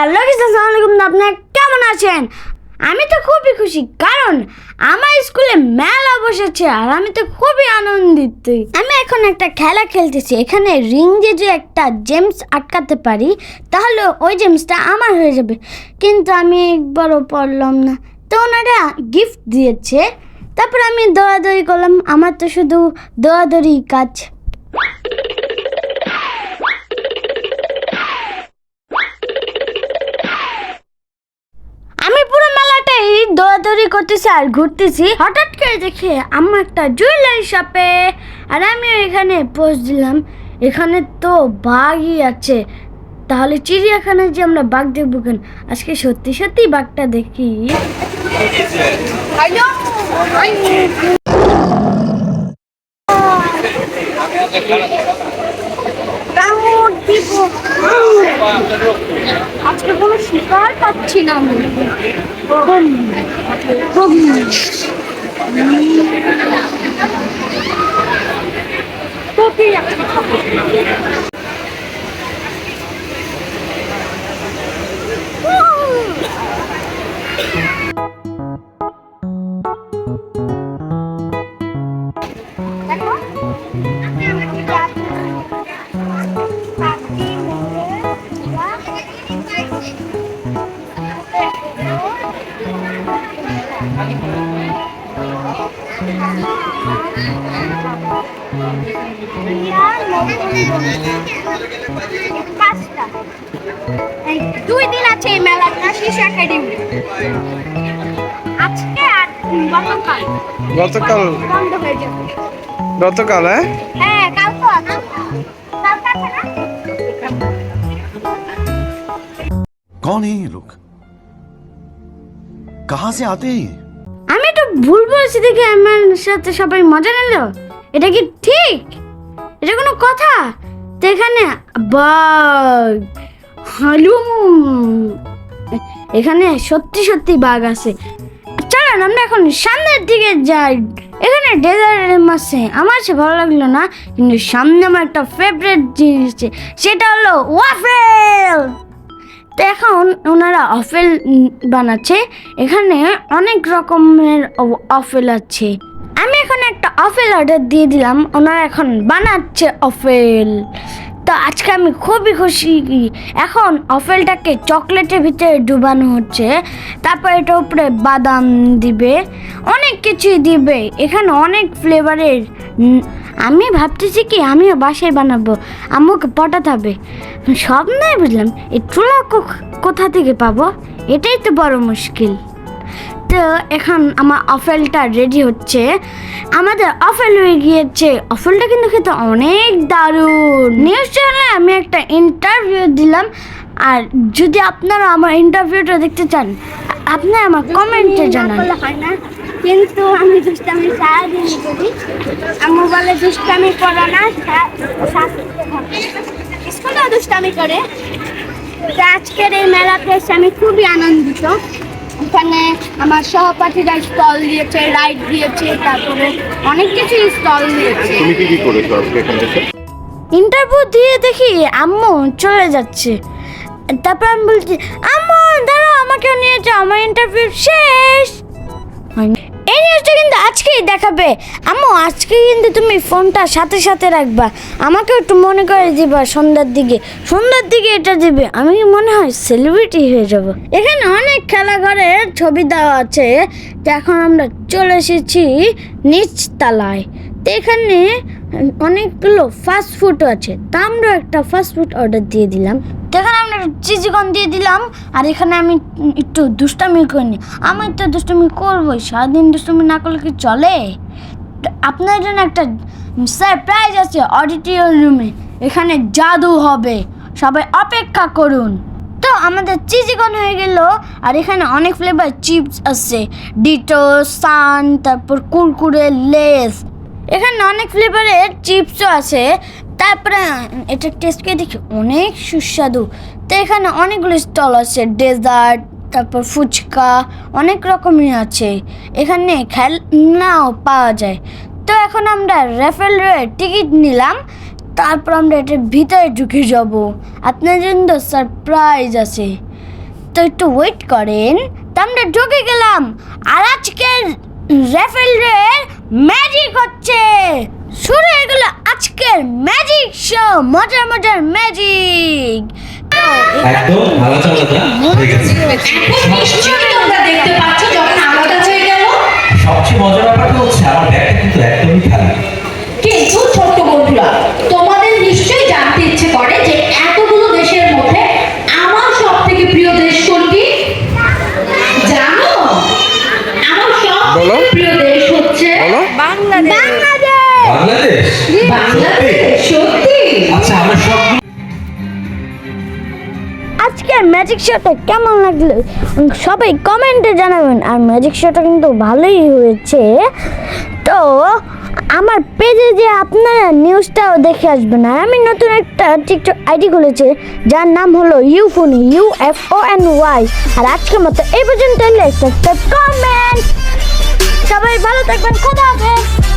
Hello আসসালামু আলাইকুম। আপনারা কেমন আছেন? আমি তো খুবই খুশি, কারণ আমার স্কুলে মেলা বসেছে আর আমি তো খুবই আনন্দিত। আমি এখন একটা খেলা খেলতেছি। এখানে রিং দিয়ে যে একটা জেমস আটকাতে পারি, তাহলে ওই জেমসটা আমার হয়ে যাবে। কিন্তু আমি একবারও পড়লাম না। তো ওনারা গিফট দিয়েছে। তারপর আমি দৌড়াদৌড়ি করলাম। আমার তো শুধু দৌড়াদৌড়ি কাজ। দৌড়াদৌড়ি করতেছি আর ঘুরতেছি হঠাৎ করে দেখে আমার একটা জুয়েলারি শপে আর আমি এখানে পোস্ট দিলাম এখানে তো বাঘই আছে। তাহলে চিড়িয়াখানায় যে আমরা বাঘ দেখব কেন? আজকে সত্যি সত্যি বাঘটা দেখি। আজকে কোনো শিকার পাচ্ছি না আমি। দুই দিন আছে এই মেলাটা শিশু একাডেমি আজকে আর গতকাল গতকাল বন্ধ হয়ে যাবে গতকাল হ্যাঁ হ্যাঁ কাল তো আছে কালকে আছে না कौन है ये लोग कहां से आते हैं ये আমি একটু ভুল বলেছি দেখে আমার সাথে সবাই মজা নিল এটা কি ঠিক? এটা কোনো কথা? তো এখানে বাঘ হালুম এখানে সত্যি সত্যি বাঘ আছে। চলেন, আমরা এখন সামনের দিকে যাই। এখানে ডেজার্ট আছে। আমার সে ভালো লাগল না, কিন্তু সামনে আমার একটা ফেভারিট জিনিস আছে, সেটা হলো ওয়াফেল তো এখন ওনারা অফেল বানাচ্ছে। এখানে অনেক রকমের অফেল আছে। আমি এখন অফেল অর্ডার দিয়ে দিলাম, ওনারা এখন বানাচ্ছে অফেল তো আজকে আমি খুবই খুশি। এখন অফেলটাকে চকলেটের ভিতরে ডুবানো হচ্ছে, তারপর এটার উপরে বাদাম দিবে, অনেক কিছুই দিবে। এখানে অনেক ফ্লেভারের আমি ভাবতেছি কি আমিও বাসায় বানাবো, আম্মুকে পটাতে হবে। সব নয় বুঝলাম, এই চুলা কোথা থেকে পাবো? এটাই তো বড় মুশকিল। তো এখন আমার অফেলটা রেডি হচ্ছে। আমাদের অফেল হয়ে গিয়েছে। অফেলটা কিন্তু খেতে অনেক দারুণ। নিউজ চ্যানেলে আমি একটা ইন্টারভিউ দিলাম। আর যদি আপনারা আমার ইন্টারভিউটা দেখতে চান আ- আপনারা আমার কমেন্টে জানান। কিন্তু আমি দুষ্টামি সারাদিন করি। আম্মু বলে দুষ্টামি করো না স্কুলেও দুষ্টামি করে। আজকের এই মেলাতে আমি খুবই আনন্দিত। এখানে আমার সহপাঠীরা স্টল দিয়েছে রাইড দিয়েছে তারপরে অনেক কিছু স্টল দিয়েছে। তুমি কি কি করেছ আজকে এখানে এসে? ইন্টারভিউ দিয়ে দেখি আম্মু চলে যাচ্ছে। তারপর আমি বলছি আম্মু দাঁড়াও আমাকেও নিয়ে যাও আমার ইন্টারভিউ শেষ। হয়নি। এই নিউজটা কিন্তু আজকেই দেখাবে আম্মু, আজকে কিন্তু তুমি ফোনটা সাথে সাথে রাখবা। আমাকে একটু মনে করে দিবা সন্ধ্যার দিকে। সন্ধ্যার দিকে এটা দিবে, আমি মনে হয় সেলিব্রিটি হয়ে যাব। এখানে অনেক খেলা খেলাঘরের ছবি দেওয়া আছে। এখন আমরা চলে এসেছি নিচতলায়। তো এখানে অনেকগুলো ফাস্ট ফুডও আছে। তা আমরা একটা ফাস্ট ফুড অর্ডার দিয়ে দিলাম। এখানে আমরা চিজিকন দিয়ে দিলাম। আর এখানে আমি একটু দুষ্টামি করিনি। আমি তো দুষ্টামি করবোই, সারাদিন দুষ্টামি না করলে কি চলে? আপনার জন্য একটা সারপ্রাইজ আছে অডিটোরিয়াম রুমে এখানে জাদু হবে। সবাই অপেক্ষা করুন। তো আমাদের চিজিকন হয়ে গেল, আর এখানে অনেক ফ্লেভার চিপস আছে। ডিটো সান তারপর কুরকুরে, লেস। এখানে অনেক ফ্লেভারের চিপসও আছে। তারপরে, এটা টেস্ট করে দেখি, অনেক সুস্বাদু। তো এখানে অনেকগুলো স্টল আছে ডেজার্ট তারপর ফুচকা, অনেক রকমই আছে। এখানে খেলনাও পাওয়া যায়। তো এখন আমরা রেফেল টিকিট নিলাম, তারপর আমরা এটার ভিতরে ঢুকে যাব। আপনার জন্য সারপ্রাইজ আছে। তো একটু ওয়েট করেন, তো আমরা ঢুকে গেলাম। আর আজকের রেফেলের ম্যাজিক হচ্ছে। শুরু হয়ে গেল আজকের ম্যাজিক শো মজার মজার ম্যাজিক একদম আলাদা? আলাদা হয়ে গেছে দেখতে পাচ্ছ যখন আলাদা হয়ে গেল সবচেয়ে মজার ব্যাপারটা হচ্ছে আমার ব্যাগটা কিন্তু একদমই খালি। কিন্তু ছোট্ট বন্ধুরা তোমাদের নিশ্চয়ই জানতে ইচ্ছে করে যে এতগুলো দেশের মধ্যে আমার সব থেকে প্রিয় দেশ কোনটি? জানো? আমার সব প্রিয় দেশ হচ্ছে বাংলাদেশ। বাংলাদেশ। বাংলাদেশ? সত্যি? আচ্ছা আমরা সব আজকের ম্যাজিক শোটা কেমন লাগল? সবাই কমেন্টে জানাবেন। আর ম্যাজিক শোটা কিন্তু ভালোই হয়েছে। তো, আমার পেজে যে আপনারা নিউজটাও দেখে আসবেন, আর আমি নতুন একটা টিকটক আইডি খুলেছি, যার নাম হলো Euphony U F O N Y আর আজকের মতো এই পর্যন্ত কমেন্ট সবাই ভালো থাকবেন, খোদা হাফেজ!